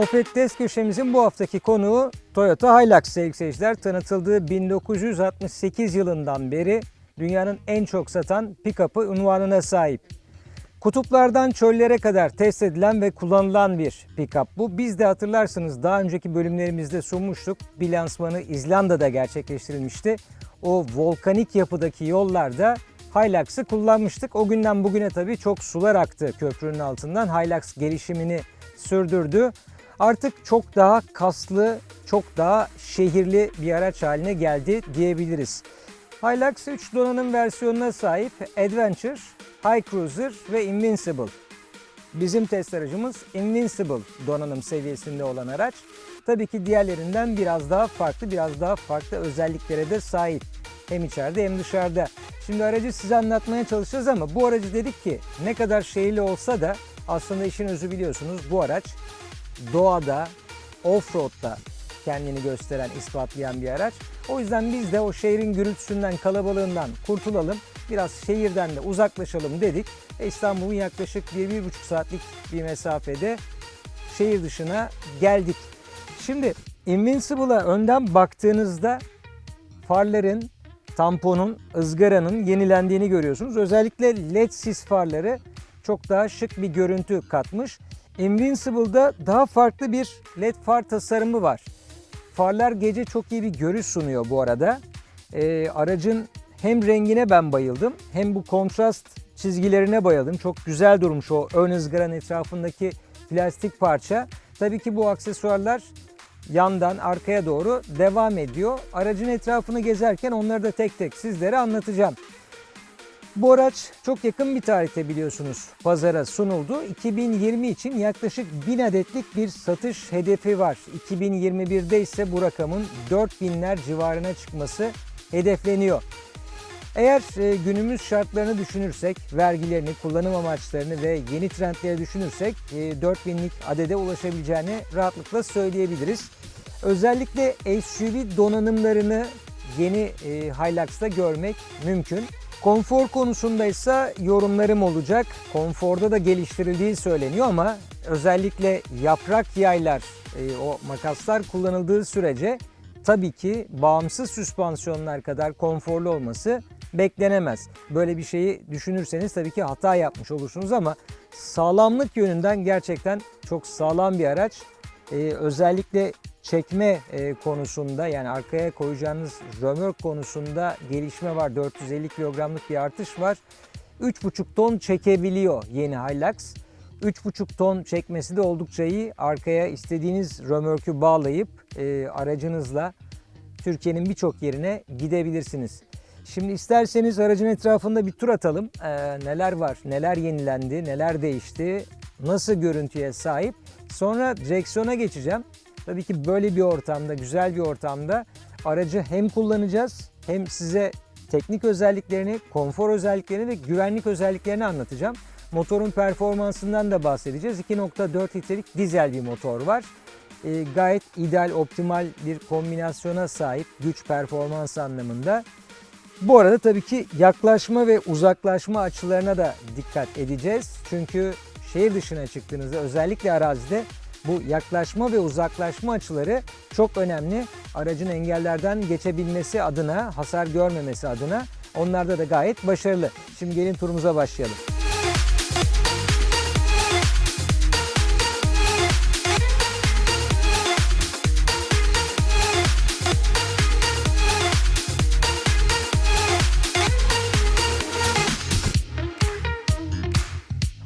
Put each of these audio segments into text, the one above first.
Opet Test köşemizin bu haftaki konuğu Toyota Hilux sevgili seyirciler. Tanıtıldığı 1968 yılından beri dünyanın en çok satan pick-up'ı unvanına sahip. Kutuplardan çöllere kadar test edilen ve kullanılan bir pick-up bu. Biz de hatırlarsınız daha önceki bölümlerimizde sunmuştuk. Bir lansmanı İzlanda'da gerçekleştirilmişti. O volkanik yapıdaki yollarda Hilux'ı kullanmıştık. O günden bugüne tabii çok sular aktı köprünün altından. Hilux gelişimini sürdürdü. Artık çok daha kaslı, çok daha şehirli bir araç haline geldi diyebiliriz. Hilux 3 donanım versiyonuna sahip Adventure, High Cruiser ve Invincible. Bizim test aracımız Invincible donanım seviyesinde olan araç. Tabii ki diğerlerinden biraz daha farklı, biraz daha farklı özelliklere de sahip. Hem içeride hem dışarıda. Şimdi aracı size anlatmaya çalışacağız ama bu aracı dedik ki ne kadar şehirli olsa da aslında işin özü biliyorsunuz bu araç doğada, offroad'da kendini gösteren, ispatlayan bir araç. O yüzden biz de o şehrin gürültüsünden, kalabalığından kurtulalım. Biraz şehirden de uzaklaşalım dedik. E, İstanbul'un yaklaşık 1-1,5 saatlik bir mesafede şehir dışına geldik. Şimdi Invincible'a önden baktığınızda farların, tamponun, ızgaranın yenilendiğini görüyorsunuz. Özellikle led sis farları çok daha şık bir görüntü katmış. Invincible'da daha farklı bir led far tasarımı var. Farlar gece çok iyi bir görüş sunuyor bu arada. Ee, aracın hem rengine ben bayıldım hem bu kontrast çizgilerine bayıldım. Çok güzel durmuş o ön ızgaranın etrafındaki plastik parça. Tabii ki bu aksesuarlar yandan arkaya doğru devam ediyor. Aracın etrafını gezerken onları da tek tek sizlere anlatacağım. Bu araç çok yakın bir tarihte biliyorsunuz pazara sunuldu. 2020 için yaklaşık 1000 adetlik bir satış hedefi var. 2021'de ise bu rakamın 4000'ler civarına çıkması hedefleniyor. Eğer e, günümüz şartlarını düşünürsek, vergilerini, kullanım amaçlarını ve yeni trendleri düşünürsek e, 4000'lik adede ulaşabileceğini rahatlıkla söyleyebiliriz. Özellikle SUV donanımlarını yeni e, Hilux'ta görmek mümkün. Konfor konusunda ise yorumlarım olacak. Konforda da geliştirildiği söyleniyor ama özellikle yaprak yaylar, e, o makaslar kullanıldığı sürece tabii ki bağımsız süspansiyonlar kadar konforlu olması beklenemez. Böyle bir şeyi düşünürseniz tabii ki hata yapmış olursunuz ama sağlamlık yönünden gerçekten çok sağlam bir araç. Ee, özellikle çekme e, konusunda yani arkaya koyacağınız römork konusunda gelişme var. 450 kilogramlık bir artış var. 3,5 ton çekebiliyor yeni Hilux. 3,5 ton çekmesi de oldukça iyi. Arkaya istediğiniz römorkü bağlayıp e, aracınızla Türkiye'nin birçok yerine gidebilirsiniz. Şimdi isterseniz aracın etrafında bir tur atalım. Ee, neler var, neler yenilendi, neler değişti, nasıl görüntüye sahip. Sonra direksiyona geçeceğim. Tabii ki böyle bir ortamda, güzel bir ortamda aracı hem kullanacağız hem size teknik özelliklerini, konfor özelliklerini ve güvenlik özelliklerini anlatacağım. Motorun performansından da bahsedeceğiz. 2.4 litrelik dizel bir motor var. Ee, gayet ideal, optimal bir kombinasyona sahip güç performans anlamında. Bu arada tabii ki yaklaşma ve uzaklaşma açılarına da dikkat edeceğiz. Çünkü şehir dışına çıktığınızda özellikle arazide bu yaklaşma ve uzaklaşma açıları çok önemli. Aracın engellerden geçebilmesi adına, hasar görmemesi adına onlarda da gayet başarılı. Şimdi gelin turumuza başlayalım.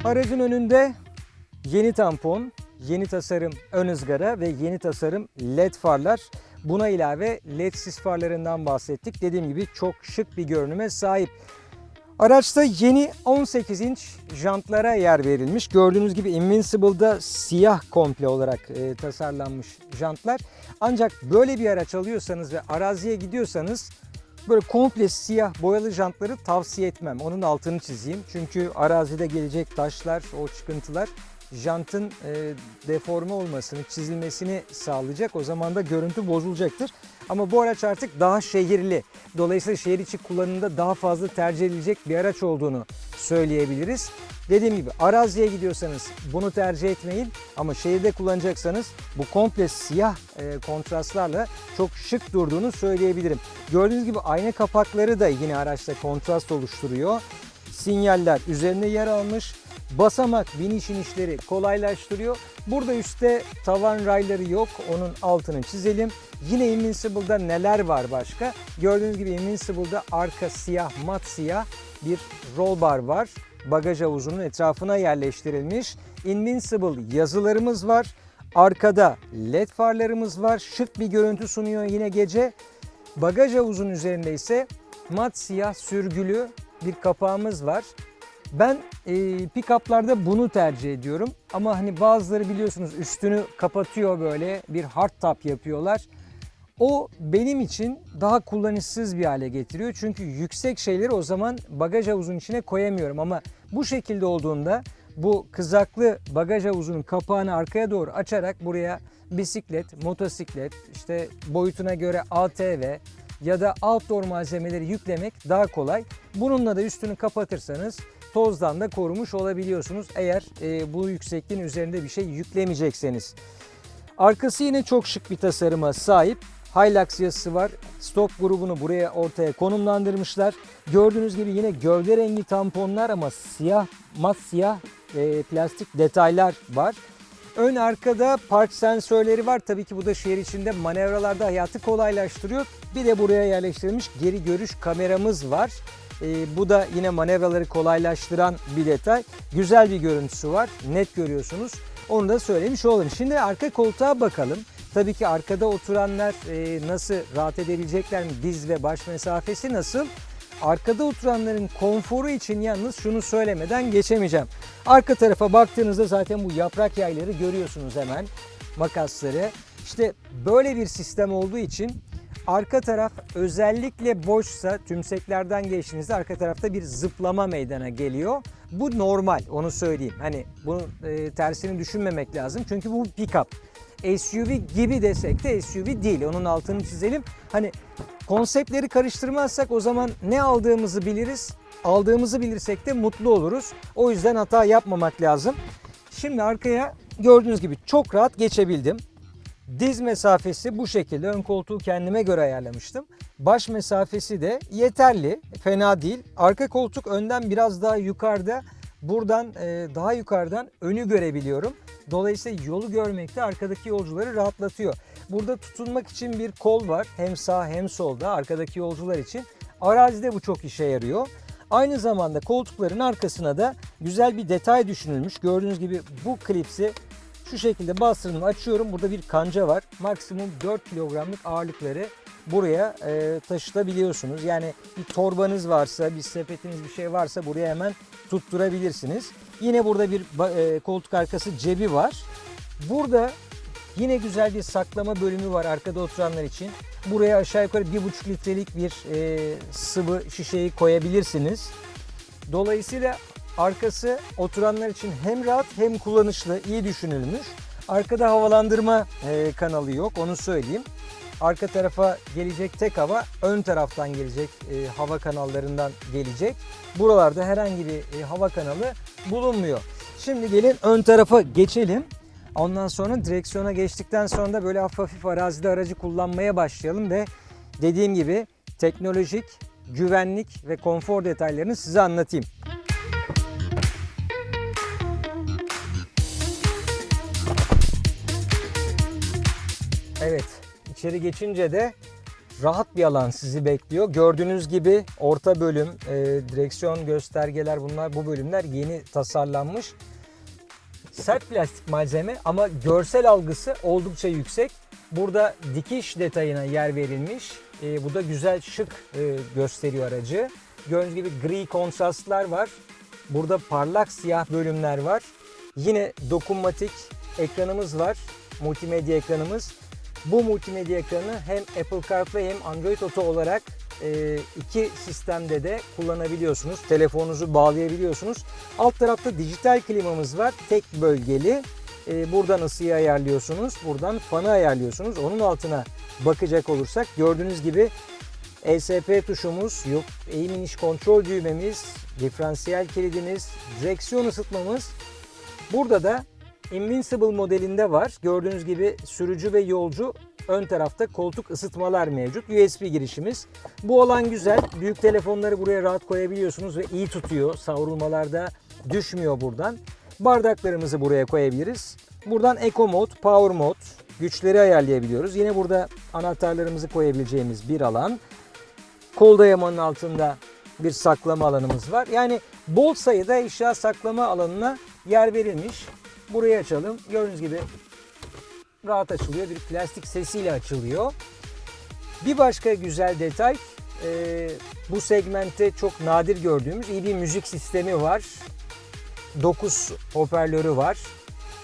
Aracın önünde yeni tampon, yeni tasarım ön ızgara ve yeni tasarım led farlar. Buna ilave led sis farlarından bahsettik. Dediğim gibi çok şık bir görünüme sahip. Araçta yeni 18 inç jantlara yer verilmiş. Gördüğünüz gibi Invincible'da siyah komple olarak e, tasarlanmış jantlar. Ancak böyle bir araç alıyorsanız ve araziye gidiyorsanız böyle komple siyah boyalı jantları tavsiye etmem. Onun altını çizeyim. Çünkü arazide gelecek taşlar, o çıkıntılar jantın e, deforme olmasını, çizilmesini sağlayacak. O zaman da görüntü bozulacaktır. Ama bu araç artık daha şehirli. Dolayısıyla şehir içi kullanımda daha fazla tercih edilecek bir araç olduğunu söyleyebiliriz. Dediğim gibi araziye gidiyorsanız bunu tercih etmeyin ama şehirde kullanacaksanız bu komple siyah e, kontrastlarla çok şık durduğunu söyleyebilirim. Gördüğünüz gibi ayna kapakları da yine araçta kontrast oluşturuyor. Sinyaller üzerine yer almış. Basamak biniş inişleri kolaylaştırıyor. Burada üstte tavan rayları yok. Onun altını çizelim. Yine Invincible'da neler var başka? Gördüğünüz gibi Invincible'da arka siyah, mat siyah bir roll bar var. Bagaj havuzunun etrafına yerleştirilmiş. Invincible yazılarımız var. Arkada led farlarımız var. Şık bir görüntü sunuyor yine gece. Bagaj havuzun üzerinde ise mat siyah sürgülü bir kapağımız var. Ben e, pick-up'larda bunu tercih ediyorum. Ama hani bazıları biliyorsunuz üstünü kapatıyor böyle bir hard top yapıyorlar. O benim için daha kullanışsız bir hale getiriyor. Çünkü yüksek şeyleri o zaman bagaj havuzunun içine koyamıyorum. Ama bu şekilde olduğunda bu kızaklı bagaj havuzunun kapağını arkaya doğru açarak buraya bisiklet, motosiklet, işte boyutuna göre ATV ya da outdoor malzemeleri yüklemek daha kolay. Bununla da üstünü kapatırsanız tozdan da korumuş olabiliyorsunuz eğer e, bu yüksekliğin üzerinde bir şey yüklemeyecekseniz. Arkası yine çok şık bir tasarıma sahip. Hilux yazısı var. Stok grubunu buraya ortaya konumlandırmışlar. Gördüğünüz gibi yine gövde rengi tamponlar ama siyah, mat siyah e, plastik detaylar var. Ön arkada park sensörleri var. Tabii ki bu da şehir içinde manevralarda hayatı kolaylaştırıyor. Bir de buraya yerleştirilmiş geri görüş kameramız var. E, bu da yine manevraları kolaylaştıran bir detay. Güzel bir görüntüsü var. Net görüyorsunuz. Onu da söylemiş olalım. Şimdi arka koltuğa bakalım. Tabii ki arkada oturanlar e, nasıl rahat edebilecekler mi? Diz ve baş mesafesi nasıl? Arkada oturanların konforu için yalnız şunu söylemeden geçemeyeceğim. Arka tarafa baktığınızda zaten bu yaprak yayları görüyorsunuz hemen. Makasları. İşte böyle bir sistem olduğu için arka taraf özellikle boşsa tümseklerden geçtiğinizde arka tarafta bir zıplama meydana geliyor. Bu normal onu söyleyeyim. Hani bunun e, tersini düşünmemek lazım. Çünkü bu pick-up. SUV gibi desek de SUV değil. Onun altını çizelim. Hani konseptleri karıştırmazsak o zaman ne aldığımızı biliriz. Aldığımızı bilirsek de mutlu oluruz. O yüzden hata yapmamak lazım. Şimdi arkaya gördüğünüz gibi çok rahat geçebildim. Diz mesafesi bu şekilde. Ön koltuğu kendime göre ayarlamıştım. Baş mesafesi de yeterli. Fena değil. Arka koltuk önden biraz daha yukarıda. Buradan e, daha yukarıdan önü görebiliyorum. Dolayısıyla yolu görmek de arkadaki yolcuları rahatlatıyor. Burada tutunmak için bir kol var. Hem sağ hem solda arkadaki yolcular için. Arazide bu çok işe yarıyor. Aynı zamanda koltukların arkasına da güzel bir detay düşünülmüş. Gördüğünüz gibi bu klipsi şu şekilde bastırdım açıyorum. Burada bir kanca var. Maksimum 4 kilogramlık ağırlıkları buraya e, taşıtabiliyorsunuz. Yani bir torbanız varsa, bir sepetiniz bir şey varsa buraya hemen tutturabilirsiniz. Yine burada bir e, koltuk arkası cebi var. Burada yine güzel bir saklama bölümü var arkada oturanlar için. Buraya aşağı yukarı 1,5 litrelik bir e, sıvı şişeyi koyabilirsiniz. Dolayısıyla arkası oturanlar için hem rahat hem kullanışlı, iyi düşünülmüş. Arkada havalandırma e, kanalı yok onu söyleyeyim. Arka tarafa gelecek tek hava ön taraftan gelecek e, hava kanallarından gelecek. Buralarda herhangi bir e, hava kanalı bulunmuyor. Şimdi gelin ön tarafa geçelim. Ondan sonra direksiyona geçtikten sonra da böyle hafif hafif arazide aracı kullanmaya başlayalım ve dediğim gibi teknolojik, güvenlik ve konfor detaylarını size anlatayım. Evet, içeri geçince de rahat bir alan sizi bekliyor. Gördüğünüz gibi orta bölüm, e, direksiyon göstergeler bunlar bu bölümler yeni tasarlanmış. Sert plastik malzeme ama görsel algısı oldukça yüksek. Burada dikiş detayına yer verilmiş. E, bu da güzel şık e, gösteriyor aracı. Gördüğünüz gibi gri kontrastlar var. Burada parlak siyah bölümler var. Yine dokunmatik ekranımız var. Multimedya ekranımız. Bu multimedya ekranı hem Apple CarPlay hem Android Auto olarak e, iki sistemde de kullanabiliyorsunuz. Telefonunuzu bağlayabiliyorsunuz. Alt tarafta dijital klimamız var. Tek bölgeli. E, buradan ısıyı ayarlıyorsunuz. Buradan fanı ayarlıyorsunuz. Onun altına bakacak olursak gördüğünüz gibi ESP tuşumuz, yok eğim iniş kontrol düğmemiz, diferansiyel kilidimiz, direksiyon ısıtmamız. Burada da Invincible modelinde var. Gördüğünüz gibi sürücü ve yolcu ön tarafta koltuk ısıtmalar mevcut. USB girişimiz. Bu alan güzel. Büyük telefonları buraya rahat koyabiliyorsunuz ve iyi tutuyor. Savrulmalarda düşmüyor buradan. Bardaklarımızı buraya koyabiliriz. Buradan Eco Mode, Power Mode, güçleri ayarlayabiliyoruz. Yine burada anahtarlarımızı koyabileceğimiz bir alan. Kol dayamanın altında bir saklama alanımız var. Yani bol sayıda eşya saklama alanına yer verilmiş. Burayı açalım. Gördüğünüz gibi rahat açılıyor. Bir plastik sesiyle açılıyor. Bir başka güzel detay e, bu segmentte çok nadir gördüğümüz iyi bir müzik sistemi var. 9 hoparlörü var.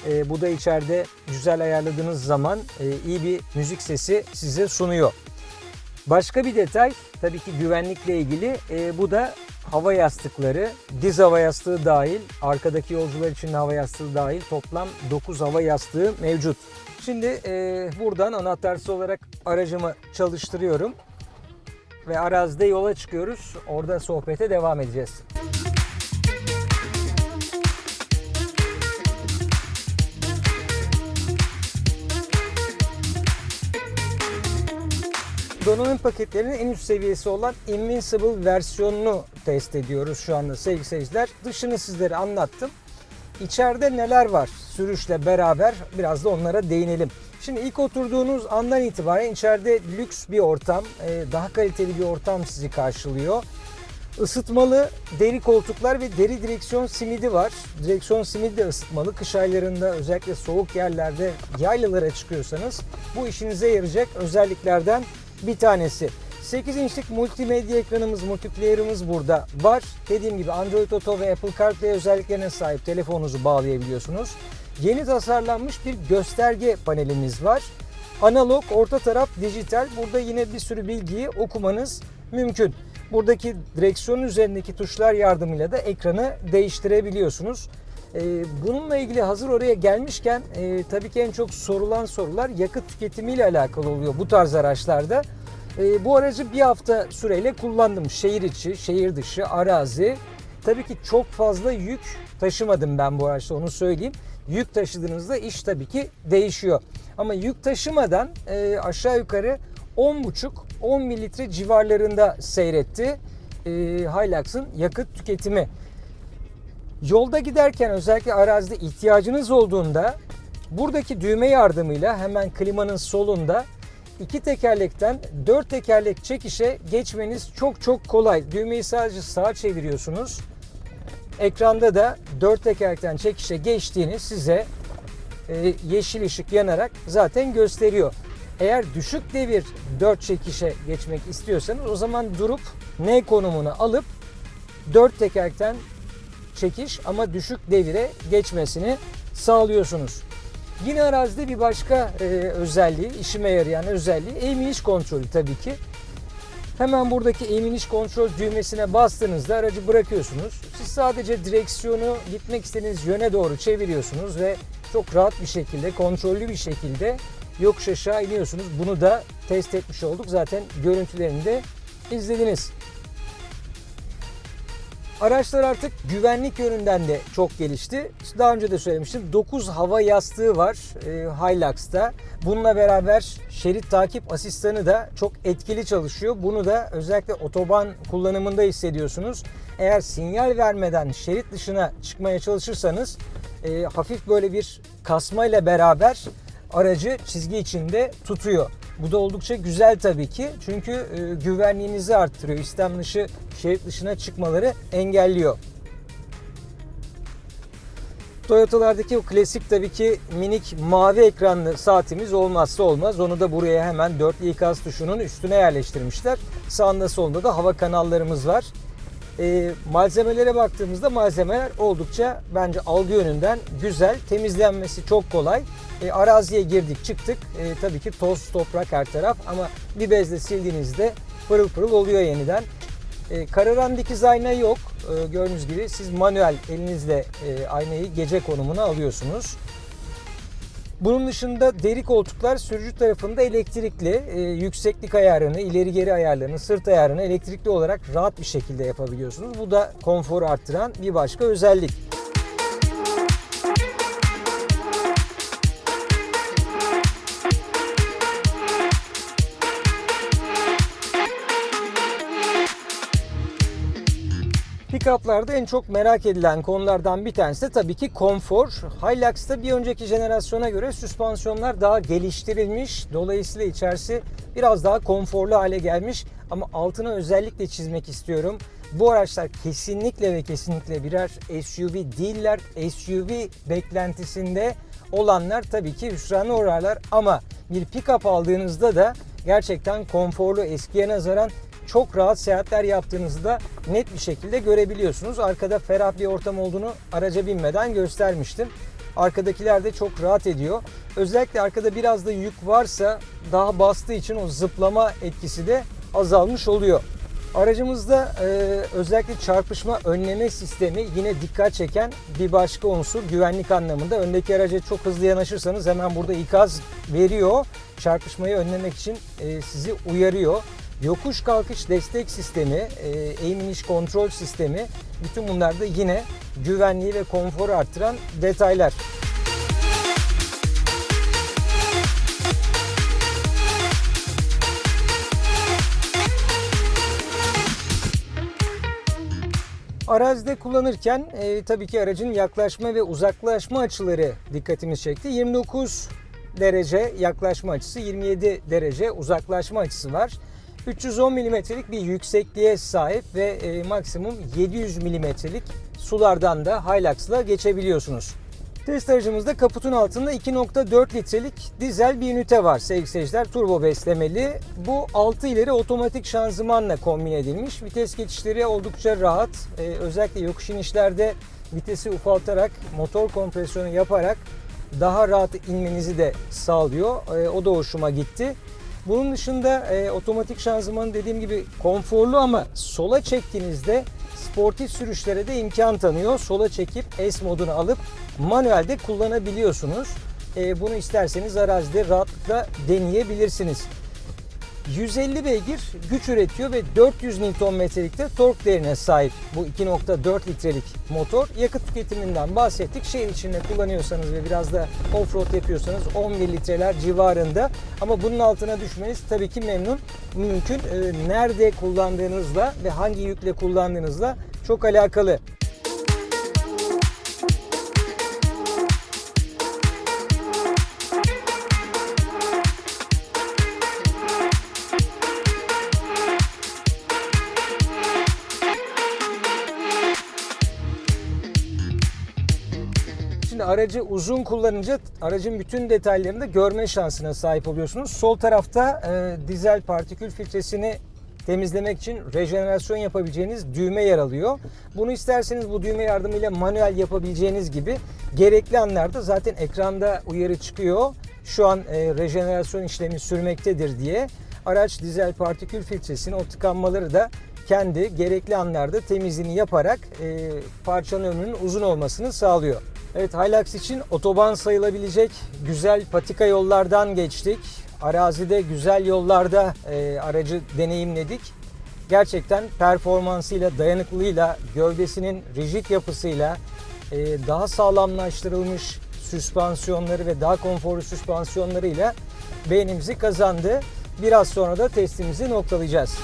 E, bu da içeride güzel ayarladığınız zaman e, iyi bir müzik sesi size sunuyor. Başka bir detay tabii ki güvenlikle ilgili. E, bu da hava yastıkları. Diz hava yastığı dahil, arkadaki yolcular için hava yastığı dahil toplam 9 hava yastığı mevcut. Şimdi e, buradan anahtarsız olarak aracımı çalıştırıyorum. Ve arazide yola çıkıyoruz. Orada sohbete devam edeceğiz. Donanım paketlerinin en üst seviyesi olan Invincible versiyonunu test ediyoruz şu anda sevgili seyirciler. Dışını sizlere anlattım. İçeride neler var sürüşle beraber biraz da onlara değinelim. Şimdi ilk oturduğunuz andan itibaren içeride lüks bir ortam, e, daha kaliteli bir ortam sizi karşılıyor. Isıtmalı deri koltuklar ve deri direksiyon simidi var. Direksiyon simidi de ısıtmalı. Kış aylarında özellikle soğuk yerlerde yaylalara çıkıyorsanız bu işinize yarayacak özelliklerden bir tanesi. 8 inçlik multimedya ekranımız, multiplayer'ımız burada var. Dediğim gibi Android Auto ve Apple CarPlay özelliklerine sahip telefonunuzu bağlayabiliyorsunuz. Yeni tasarlanmış bir gösterge panelimiz var. Analog, orta taraf dijital. Burada yine bir sürü bilgiyi okumanız mümkün. Buradaki direksiyon üzerindeki tuşlar yardımıyla da ekranı değiştirebiliyorsunuz. Ee, bununla ilgili hazır oraya gelmişken e, tabii ki en çok sorulan sorular yakıt tüketimiyle alakalı oluyor bu tarz araçlarda. E, bu aracı bir hafta süreyle kullandım. Şehir içi, şehir dışı, arazi. Tabii ki çok fazla yük taşımadım ben bu araçta onu söyleyeyim. Yük taşıdığınızda iş tabii ki değişiyor. Ama yük taşımadan e, aşağı yukarı 10,5-10 mililitre civarlarında seyretti e, Hilux'ın yakıt tüketimi. Yolda giderken özellikle arazide ihtiyacınız olduğunda buradaki düğme yardımıyla hemen klimanın solunda iki tekerlekten dört tekerlek çekişe geçmeniz çok çok kolay. Düğmeyi sadece sağa çeviriyorsunuz. Ekranda da dört tekerlekten çekişe geçtiğini size e, yeşil ışık yanarak zaten gösteriyor. Eğer düşük devir 4 çekişe geçmek istiyorsanız o zaman durup N konumunu alıp 4 tekerlekten çekiş ama düşük devire geçmesini sağlıyorsunuz. Yine arazide bir başka e, özelliği, işime yarayan özelliği eğim iniş kontrolü tabii ki. Hemen buradaki eğim iniş kontrol düğmesine bastığınızda aracı bırakıyorsunuz. Siz sadece direksiyonu gitmek istediğiniz yöne doğru çeviriyorsunuz ve çok rahat bir şekilde, kontrollü bir şekilde yokuş aşağı iniyorsunuz. Bunu da test etmiş olduk. Zaten görüntülerini de izlediniz. Araçlar artık güvenlik yönünden de çok gelişti. Daha önce de söylemiştim. 9 hava yastığı var e, Hilux'ta. Bununla beraber şerit takip asistanı da çok etkili çalışıyor. Bunu da özellikle otoban kullanımında hissediyorsunuz. Eğer sinyal vermeden şerit dışına çıkmaya çalışırsanız e, hafif böyle bir kasmayla beraber aracı çizgi içinde tutuyor. Bu da oldukça güzel tabii ki. Çünkü e, güvenliğinizi arttırıyor. İstem dışı şerit dışına çıkmaları engelliyor. Toyota'lardaki o klasik tabii ki minik mavi ekranlı saatimiz olmazsa olmaz. Onu da buraya hemen 4 ikaz tuşunun üstüne yerleştirmişler. Sağında solunda da hava kanallarımız var. E, malzemelere baktığımızda malzemeler oldukça bence algı yönünden güzel. Temizlenmesi çok kolay. E, araziye girdik çıktık. E, tabii ki toz toprak her taraf ama bir bezle sildiğinizde pırıl pırıl oluyor yeniden. E, kararan dikiz ayna yok. E, gördüğünüz gibi siz manuel elinizle e, aynayı gece konumuna alıyorsunuz. Bunun dışında deri koltuklar sürücü tarafında elektrikli. E, yükseklik ayarını, ileri geri ayarlarını, sırt ayarını elektrikli olarak rahat bir şekilde yapabiliyorsunuz. Bu da konforu arttıran bir başka özellik. Pick-up'larda en çok merak edilen konulardan bir tanesi de tabii ki konfor. Hilux'ta bir önceki jenerasyona göre süspansiyonlar daha geliştirilmiş. Dolayısıyla içerisi biraz daha konforlu hale gelmiş. Ama altına özellikle çizmek istiyorum. Bu araçlar kesinlikle ve kesinlikle birer SUV değiller. SUV beklentisinde olanlar tabii ki hüsrana uğrarlar. Ama bir pick-up aldığınızda da gerçekten konforlu eskiye nazaran çok rahat seyahatler yaptığınızı da net bir şekilde görebiliyorsunuz. Arkada ferah bir ortam olduğunu araca binmeden göstermiştim. Arkadakiler de çok rahat ediyor. Özellikle arkada biraz da yük varsa daha bastığı için o zıplama etkisi de azalmış oluyor. Aracımızda e, özellikle çarpışma önleme sistemi yine dikkat çeken bir başka unsur güvenlik anlamında. Öndeki araca çok hızlı yanaşırsanız hemen burada ikaz veriyor. Çarpışmayı önlemek için e, sizi uyarıyor. Yokuş kalkış destek sistemi, eğim iniş kontrol sistemi bütün bunlar da yine güvenliği ve konforu arttıran detaylar. Arazide kullanırken e, tabii ki aracın yaklaşma ve uzaklaşma açıları dikkatimizi çekti. 29 derece yaklaşma açısı, 27 derece uzaklaşma açısı var. 310 milimetrelik bir yüksekliğe sahip ve e, maksimum 700 milimetrelik sulardan da Hilux'la geçebiliyorsunuz. Test aracımızda kaputun altında 2.4 litrelik dizel bir ünite var sevgili seyirciler. Turbo beslemeli. Bu 6 ileri otomatik şanzımanla kombin edilmiş. Vites geçişleri oldukça rahat. Ee, özellikle yokuş inişlerde vitesi ufaltarak, motor kompresyonu yaparak daha rahat inmenizi de sağlıyor. Ee, o da hoşuma gitti. Bunun dışında e, otomatik şanzımanı dediğim gibi konforlu ama sola çektiğinizde sportif sürüşlere de imkan tanıyor. Sola çekip S modunu alıp manuelde kullanabiliyorsunuz. E, bunu isterseniz arazide rahatlıkla deneyebilirsiniz. 150 beygir güç üretiyor ve 400 Nm'lik de tork değerine sahip bu 2.4 litrelik motor. Yakıt tüketiminden bahsettik. Şehir içinde kullanıyorsanız ve biraz da offroad yapıyorsanız 11 litreler civarında. Ama bunun altına düşmeniz tabii ki memnun mümkün. Ee, nerede kullandığınızla ve hangi yükle kullandığınızla çok alakalı. Şimdi aracı uzun kullanınca aracın bütün detaylarını da görme şansına sahip oluyorsunuz. Sol tarafta e, dizel partikül filtresini temizlemek için rejenerasyon yapabileceğiniz düğme yer alıyor. Bunu isterseniz bu düğme yardımıyla manuel yapabileceğiniz gibi gerekli anlarda zaten ekranda uyarı çıkıyor. Şu an e, rejenerasyon işlemi sürmektedir diye. Araç dizel partikül filtresini o tıkanmaları da kendi gerekli anlarda temizliğini yaparak e, parçanın ömrünün uzun olmasını sağlıyor. Evet Hilux için otoban sayılabilecek güzel patika yollardan geçtik. Arazide güzel yollarda e, aracı deneyimledik. Gerçekten performansıyla, dayanıklılığıyla, gövdesinin rigid yapısıyla, e, daha sağlamlaştırılmış süspansiyonları ve daha konforlu süspansiyonlarıyla beğenimizi kazandı. Biraz sonra da testimizi noktalayacağız.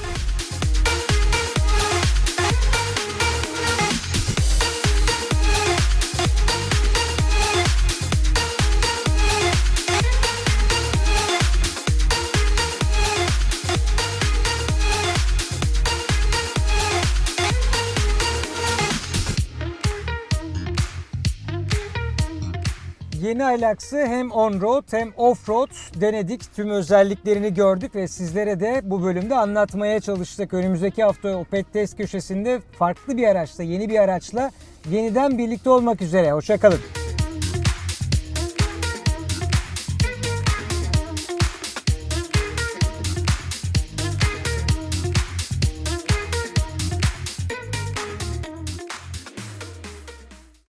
Yeni Hilux'ı hem on-road hem off-road denedik. Tüm özelliklerini gördük ve sizlere de bu bölümde anlatmaya çalıştık. Önümüzdeki hafta Opet Test köşesinde farklı bir araçla, yeni bir araçla yeniden birlikte olmak üzere. Hoşçakalın.